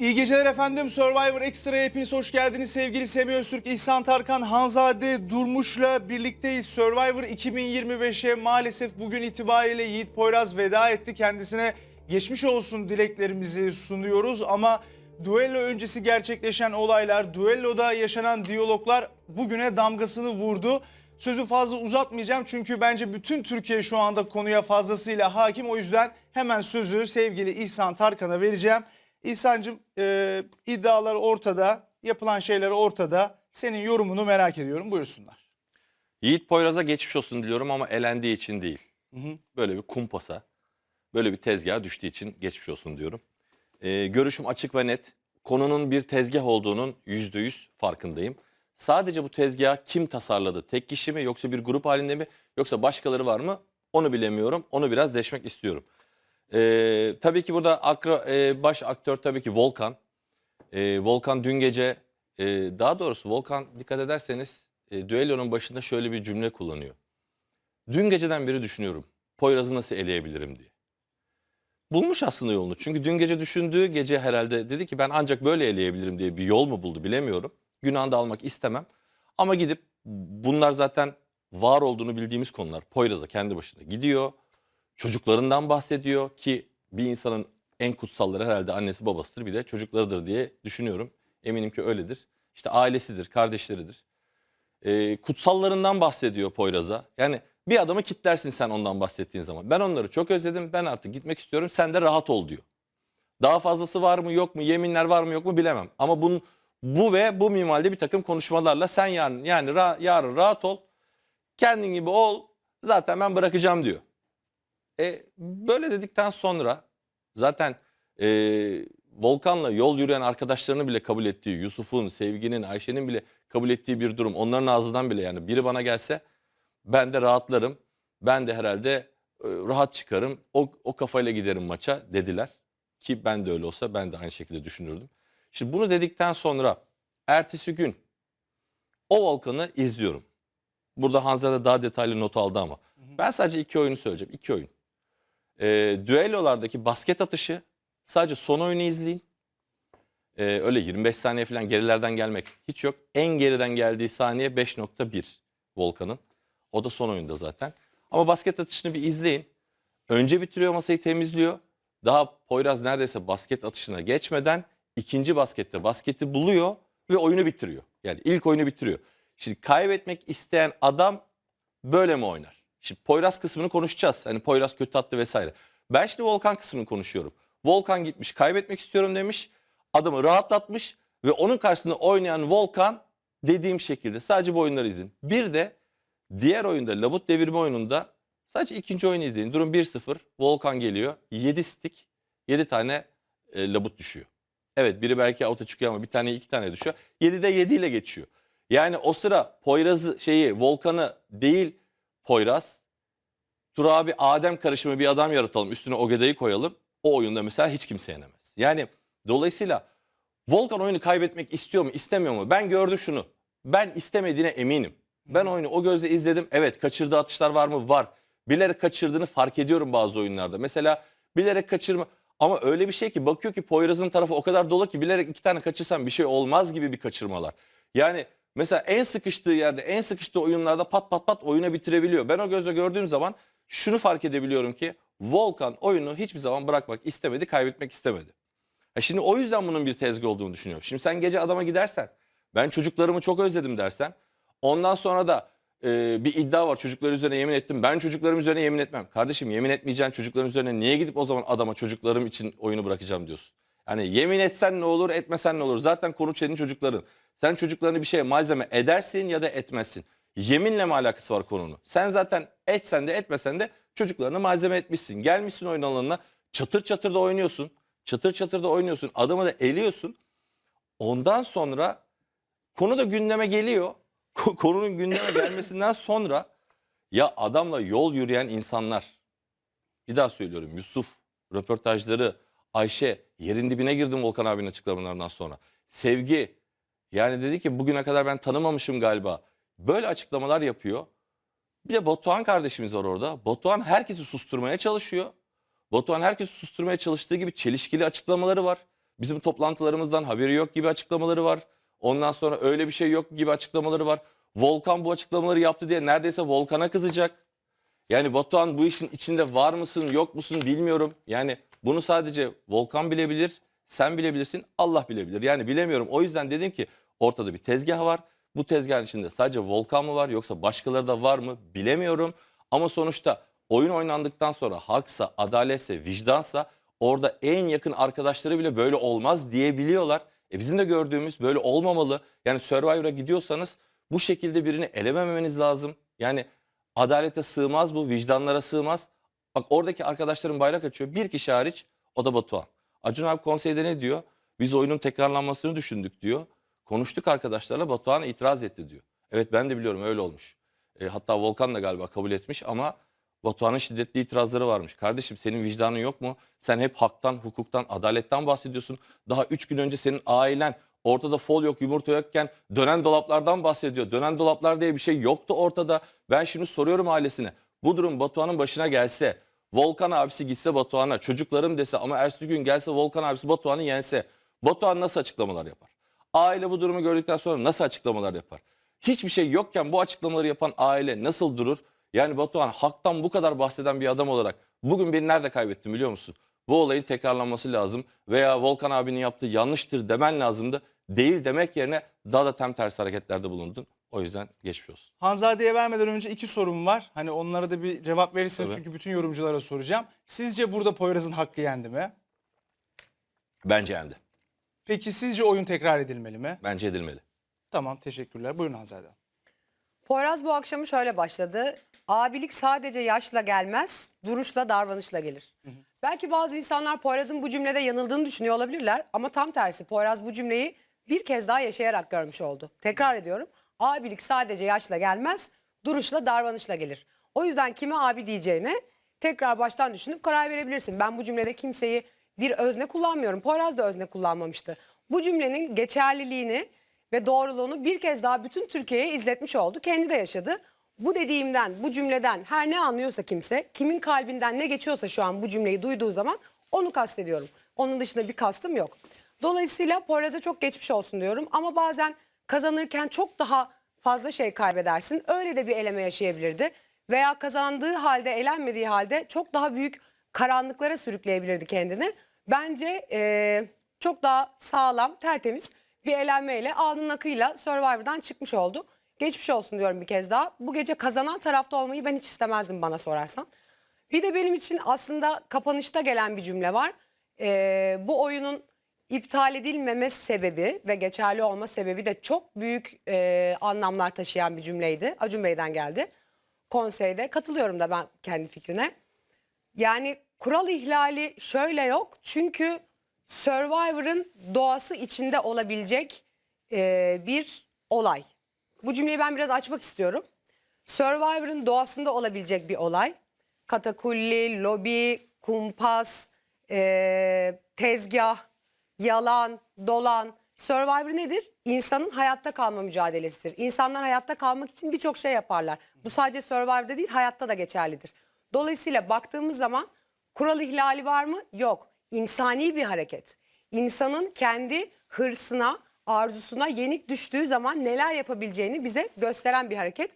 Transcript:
İyi geceler efendim. Survivor Extra'ya hepiniz hoş geldiniz. Sevgili Semih Öztürk, İhsan Tarkan, Hanzade Durmuş'la birlikteyiz. Survivor 2025'e maalesef bugün itibariyle Yiğit Poyraz veda etti. Kendisine geçmiş olsun dileklerimizi sunuyoruz ama duello öncesi gerçekleşen olaylar, duelloda yaşanan diyaloglar bugüne damgasını vurdu. Sözü fazla uzatmayacağım çünkü bence bütün Türkiye şu anda konuya fazlasıyla hakim. O yüzden hemen sözü sevgili İhsan Tarkan'a vereceğim. İhsan'cığım e, iddialar ortada, yapılan şeyler ortada. Senin yorumunu merak ediyorum. Buyursunlar. Yiğit Poyraz'a geçmiş olsun diliyorum ama elendiği için değil. Böyle bir kumpasa, böyle bir tezgaha düştüğü için geçmiş olsun diyorum. Ee, görüşüm açık ve net. Konunun bir tezgah olduğunun yüzde yüz farkındayım. Sadece bu tezgahı kim tasarladı? Tek kişi mi yoksa bir grup halinde mi yoksa başkaları var mı? Onu bilemiyorum. Onu biraz deşmek istiyorum. Ee, tabii ki burada akra, e, baş aktör tabii ki Volkan. Ee, Volkan dün gece, e, daha doğrusu Volkan dikkat ederseniz e, düellonun başında şöyle bir cümle kullanıyor. Dün geceden beri düşünüyorum. Poyraz'ı nasıl eleyebilirim diye. Bulmuş aslında yolunu. Çünkü dün gece düşündüğü gece herhalde dedi ki ben ancak böyle eleyebilirim diye bir yol mu buldu bilemiyorum. Günahını da almak istemem. Ama gidip bunlar zaten var olduğunu bildiğimiz konular. Poyraz'a kendi başına gidiyor. Çocuklarından bahsediyor ki bir insanın en kutsalları herhalde annesi babasıdır bir de çocuklarıdır diye düşünüyorum. Eminim ki öyledir. İşte ailesidir, kardeşleridir. Ee, kutsallarından bahsediyor Poyraz'a. Yani bir adamı kitlersin sen ondan bahsettiğin zaman. Ben onları çok özledim. Ben artık gitmek istiyorum. Sen de rahat ol diyor. Daha fazlası var mı yok mu? Yeminler var mı yok mu bilemem. Ama bunun, bu ve bu minvalde bir takım konuşmalarla sen yarın yani ra- yarın rahat ol. Kendin gibi ol. Zaten ben bırakacağım diyor. E, böyle dedikten sonra zaten e, Volkan'la yol yürüyen arkadaşlarını bile kabul ettiği, Yusuf'un, Sevgi'nin, Ayşe'nin bile kabul ettiği bir durum. Onların ağzından bile yani biri bana gelse ben de rahatlarım. Ben de herhalde e, rahat çıkarım. O, o kafayla giderim maça dediler. Ki ben de öyle olsa ben de aynı şekilde düşünürdüm. Şimdi bunu dedikten sonra ertesi gün o Volkan'ı izliyorum. Burada Hanzade daha detaylı not aldı ama. Ben sadece iki oyunu söyleyeceğim. İki oyun. E, düellolardaki basket atışı sadece son oyunu izleyin. E, öyle 25 saniye falan gerilerden gelmek hiç yok. En geriden geldiği saniye 5.1 Volkan'ın. O da son oyunda zaten. Ama basket atışını bir izleyin. Önce bitiriyor masayı temizliyor. Daha Poyraz neredeyse basket atışına geçmeden ikinci baskette basketi buluyor ve oyunu bitiriyor. Yani ilk oyunu bitiriyor. Şimdi kaybetmek isteyen adam böyle mi oynar? Şimdi Poyraz kısmını konuşacağız. Hani Poyraz kötü attı vesaire. Ben şimdi Volkan kısmını konuşuyorum. Volkan gitmiş kaybetmek istiyorum demiş. Adamı rahatlatmış ve onun karşısında oynayan Volkan dediğim şekilde sadece bu oyunları izleyin. Bir de diğer oyunda labut devirme oyununda sadece ikinci oyunu izleyin. Durum 1-0. Volkan geliyor. 7 stick, 7 tane e, labut düşüyor. Evet biri belki out'a çıkıyor ama bir tane iki tane düşüyor. 7'de 7 ile geçiyor. Yani o sıra Poyraz'ı şeyi Volkan'ı değil Poyraz Tur abi Adem karışımı bir adam yaratalım üstüne Ogeda'yı koyalım. O oyunda mesela hiç kimse yenemez. Yani dolayısıyla Volkan oyunu kaybetmek istiyor mu istemiyor mu? Ben gördüm şunu. Ben istemediğine eminim. Ben oyunu o gözle izledim. Evet kaçırdığı atışlar var mı? Var. Bilerek kaçırdığını fark ediyorum bazı oyunlarda. Mesela bilerek kaçırma ama öyle bir şey ki bakıyor ki Poyraz'ın tarafı o kadar dolu ki bilerek iki tane kaçırsam bir şey olmaz gibi bir kaçırmalar. Yani mesela en sıkıştığı yerde en sıkıştığı oyunlarda pat pat pat oyuna bitirebiliyor. Ben o gözle gördüğüm zaman şunu fark edebiliyorum ki Volkan oyunu hiçbir zaman bırakmak istemedi, kaybetmek istemedi. Ha şimdi o yüzden bunun bir tezgah olduğunu düşünüyorum. Şimdi sen gece adama gidersen, ben çocuklarımı çok özledim dersen, ondan sonra da e, bir iddia var çocuklar üzerine yemin ettim. Ben çocuklarım üzerine yemin etmem. Kardeşim yemin etmeyeceğin çocukların üzerine niye gidip o zaman adama çocuklarım için oyunu bırakacağım diyorsun. Yani yemin etsen ne olur, etmesen ne olur. Zaten konu senin çocukların. Sen çocuklarını bir şeye malzeme edersin ya da etmezsin. Yeminle mi alakası var konunun? Sen zaten etsen de etmesen de çocuklarına malzeme etmişsin. Gelmişsin oyun alanına çatır çatır da oynuyorsun. Çatır çatır da oynuyorsun. Adamı da eliyorsun. Ondan sonra konu da gündeme geliyor. Ko- Konunun gündeme gelmesinden sonra ya adamla yol yürüyen insanlar bir daha söylüyorum Yusuf röportajları Ayşe yerin dibine girdim Volkan abinin açıklamalarından sonra. Sevgi yani dedi ki bugüne kadar ben tanımamışım galiba. Böyle açıklamalar yapıyor. Bir de Batuhan kardeşimiz var orada. Batuhan herkesi susturmaya çalışıyor. Batuhan herkesi susturmaya çalıştığı gibi çelişkili açıklamaları var. Bizim toplantılarımızdan haberi yok gibi açıklamaları var. Ondan sonra öyle bir şey yok gibi açıklamaları var. Volkan bu açıklamaları yaptı diye neredeyse Volkan'a kızacak. Yani Batuhan bu işin içinde var mısın yok musun bilmiyorum. Yani bunu sadece Volkan bilebilir, sen bilebilirsin, Allah bilebilir. Yani bilemiyorum. O yüzden dedim ki ortada bir tezgah var. Bu tezgahın içinde sadece Volkan mı var yoksa başkaları da var mı bilemiyorum. Ama sonuçta oyun oynandıktan sonra haksa, adaletse, vicdansa orada en yakın arkadaşları bile böyle olmaz diyebiliyorlar. E bizim de gördüğümüz böyle olmamalı. Yani Survivor'a gidiyorsanız bu şekilde birini elemememeniz lazım. Yani adalete sığmaz bu, vicdanlara sığmaz. Bak oradaki arkadaşların bayrak açıyor. Bir kişi hariç o da Batuhan. Acun abi konseyde ne diyor? Biz oyunun tekrarlanmasını düşündük diyor. Konuştuk arkadaşlarla Batuhan itiraz etti diyor. Evet ben de biliyorum öyle olmuş. E, hatta Volkan da galiba kabul etmiş ama Batuhan'ın şiddetli itirazları varmış. Kardeşim senin vicdanın yok mu? Sen hep haktan, hukuktan, adaletten bahsediyorsun. Daha üç gün önce senin ailen ortada fol yok, yumurta yokken dönen dolaplardan bahsediyor. Dönen dolaplar diye bir şey yoktu ortada. Ben şimdi soruyorum ailesine. Bu durum Batuhan'ın başına gelse, Volkan abisi gitse Batuhan'a, çocuklarım dese ama ertesi gün gelse Volkan abisi Batuhan'ı yense, Batuhan nasıl açıklamalar yapar? Aile bu durumu gördükten sonra nasıl açıklamalar yapar? Hiçbir şey yokken bu açıklamaları yapan aile nasıl durur? Yani Batuhan haktan bu kadar bahseden bir adam olarak bugün beni nerede kaybettin biliyor musun? Bu olayın tekrarlanması lazım veya Volkan abinin yaptığı yanlıştır demen lazımdı. Değil demek yerine daha da tam tersi hareketlerde bulundun. O yüzden geçmiş olsun. Hanzade'ye vermeden önce iki sorum var. Hani onlara da bir cevap verirsiniz Tabii. çünkü bütün yorumculara soracağım. Sizce burada Poyraz'ın hakkı yendi mi? Bence yendi. Peki sizce oyun tekrar edilmeli mi? Bence edilmeli. Tamam teşekkürler. Buyurun Hanzade. Poyraz bu akşamı şöyle başladı. Abilik sadece yaşla gelmez, duruşla, davranışla gelir. Belki bazı insanlar Poyraz'ın bu cümlede yanıldığını düşünüyor olabilirler ama tam tersi Poyraz bu cümleyi bir kez daha yaşayarak görmüş oldu. Tekrar ediyorum. Abilik sadece yaşla gelmez, duruşla, davranışla gelir. O yüzden kime abi diyeceğine tekrar baştan düşünüp karar verebilirsin. Ben bu cümlede kimseyi bir özne kullanmıyorum. Poyraz da özne kullanmamıştı. Bu cümlenin geçerliliğini ve doğruluğunu bir kez daha bütün Türkiye'ye izletmiş oldu. Kendi de yaşadı. Bu dediğimden, bu cümleden her ne anlıyorsa kimse, kimin kalbinden ne geçiyorsa şu an bu cümleyi duyduğu zaman onu kastediyorum. Onun dışında bir kastım yok. Dolayısıyla Poyraz'a çok geçmiş olsun diyorum ama bazen kazanırken çok daha fazla şey kaybedersin. Öyle de bir eleme yaşayabilirdi. Veya kazandığı halde, elenmediği halde çok daha büyük karanlıklara sürükleyebilirdi kendini. Bence eee, çok daha sağlam, tertemiz bir elenmeyle alnının akıyla Survivor'dan çıkmış oldu. Geçmiş olsun diyorum bir kez daha. Bu gece kazanan tarafta olmayı ben hiç istemezdim bana sorarsan. Bir de benim için aslında kapanışta gelen bir cümle var. Ee, bu oyunun iptal edilmeme sebebi ve geçerli olma sebebi de çok büyük e, anlamlar taşıyan bir cümleydi. Acun Bey'den geldi konseyde. Katılıyorum da ben kendi fikrine. Yani kural ihlali şöyle yok. Çünkü Survivor'ın doğası içinde olabilecek e, bir olay. Bu cümleyi ben biraz açmak istiyorum. Survivor'ın doğasında olabilecek bir olay. Katakulli, lobi, kumpas, e, tezgah, yalan, dolan. Survivor nedir? İnsanın hayatta kalma mücadelesidir. İnsanlar hayatta kalmak için birçok şey yaparlar. Bu sadece Survivor'da değil hayatta da geçerlidir. Dolayısıyla baktığımız zaman kural ihlali var mı? Yok. İnsani bir hareket. İnsanın kendi hırsına, arzusuna yenik düştüğü zaman neler yapabileceğini bize gösteren bir hareket.